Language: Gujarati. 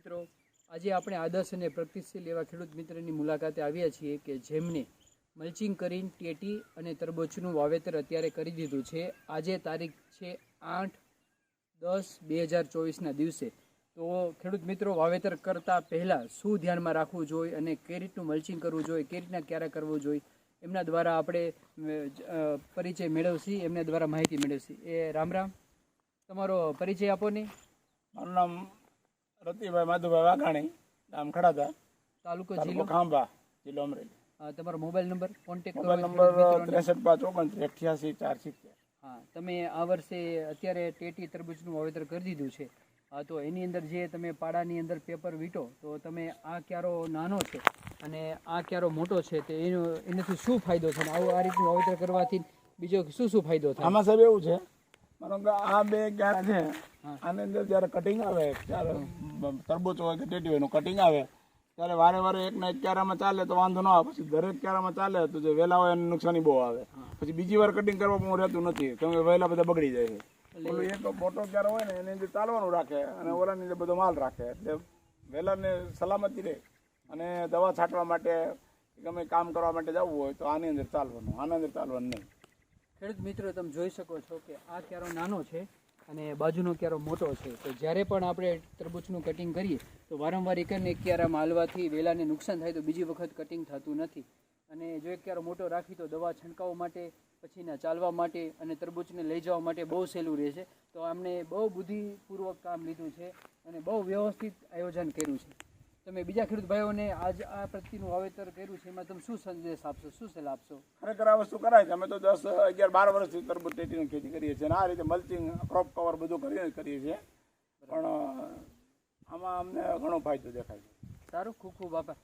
મિત્રો, આજે આપણે આદર્શ અને પ્રગતિશીલ એવા ખેડૂત મિત્રની મુલાકાતે આવ્યા છીએ કે જેમને મલ્ચિંગ કરીને ટેટી અને તરબૂચનું વાવેતર અત્યારે કરી દીધું છે. આજે તારીખ છે આઠ દસ બે હજાર ચોવીસના દિવસે. તો ખેડૂત મિત્રો, વાવેતર કરતાં પહેલાં શું ધ્યાનમાં રાખવું જોઈએ અને કઈ રીતનું મલ્ચિંગ કરવું જોઈએ, કઈ રીતના ક્યારે કરવું જોઈએ, એમના દ્વારા આપણે પરિચય મેળવશી, એમના દ્વારા માહિતી મેળવશી. એ રામ રામ. તમારો પરિચય આપો ને. મારું નામ રતિભાઈ માધુભાઈ વાઘાણી ગામ ખડાતા તાલુકો જિલ્લો? ખાંભા જિલ્લો અમરેલી. તમારો mobile number contact mobile number ત્રેસઠ પાંચ ઓગણત્રીસ અઠ્યાસી ચાર સિત્તેર હા તમે આ વર્ષે અત્યારે ટેટી તરબૂચનું વાવેતર કરી દીધું છે. હા તો એની અંદર જે તમે પાડાની અંદર પેપર વીટો તો તમે આ ક્યારો નાનો છે અને આ ક્યારો મોટો છે તે એનો એનાથી શું ફાયદો છે? આવું આ રીતનું વાવેતર કરવાથી બીજો શું શું ફાયદો થાય? આમાં સાહેબ એવું છે આ બે ક્યારે છે આની અંદર જ્યારે કટિંગ આવે ત્યારે તરબૂચ હોય કે ટેટી હોય કટિંગ આવે ત્યારે વારે વારે એક ના એક ક્યારામાં ચાલે તો વાંધો ન આવે. પછી દરેક ક્યારામાં ચાલે તો જે વહેલા હોય એને નુકસાની બહુ આવે. પછી બીજી વાર કટિંગ કરવામાં રહેતું નથી કેમ કે વહેલા બધા બગડી જાય છે. ઓલું એક મોટો ક્યારો હોય ને એની અંદર ચાલવાનું રાખે અને ઓલાની અંદર બધો માલ રાખે. એટલે વહેલાને સલામતી રહે અને દવા છાંટવા માટે ગમે કામ કરવા માટે જવું હોય તો આની અંદર ચાલવાનું આના અંદર ચાલવાનું નહીં. ખેડૂત મિત્રો, તમે જોઈ શકો છો કે આ ક્યારો નાનો છે અને બાજુનો ક્યારો મોટો છે. તો જ્યારે પણ આપણે તરબૂચનું કટિંગ કરીએ, તો વારંવાર એક ને એક ક્યારામાં હાલવાથી વેલાને નુકસાન થાય તો બીજી વખત કટિંગ થતું નથી. અને જો એક ક્યારો મોટો રાખી તો દવા છંટકાવ માટે, પછીના ચાલવા માટે અને તરબૂચને લઈ જવા માટે બહુ સહેલું રહેશે. તો અમને બહુ બુદ્ધિપૂર્વક કામ લીધું છે અને બહુ વ્યવસ્થિત આયોજન કર્યું છે. તમે બીજા ખેડૂત ભાઈઓને આજ આ પ્રત્યેનું વાવેતર કર્યું છે એમાં તમે શું સંદેશ આપશો? શું સલાહ આપશો? ખરેખર આ વસ્તુ કરાય છે. અમે તો દસ અગિયાર બાર વર્ષથી તરબૂચ તેટીની ખેતી કરીએ છીએ અને આ રીતે મલ્ચિંગ ક્રોપ કવર બધું કરીને કરીએ છીએ. પણ આમાં અમને ઘણો ફાયદો દેખાય છે. સારું. ખૂબ ખૂબ આભાર.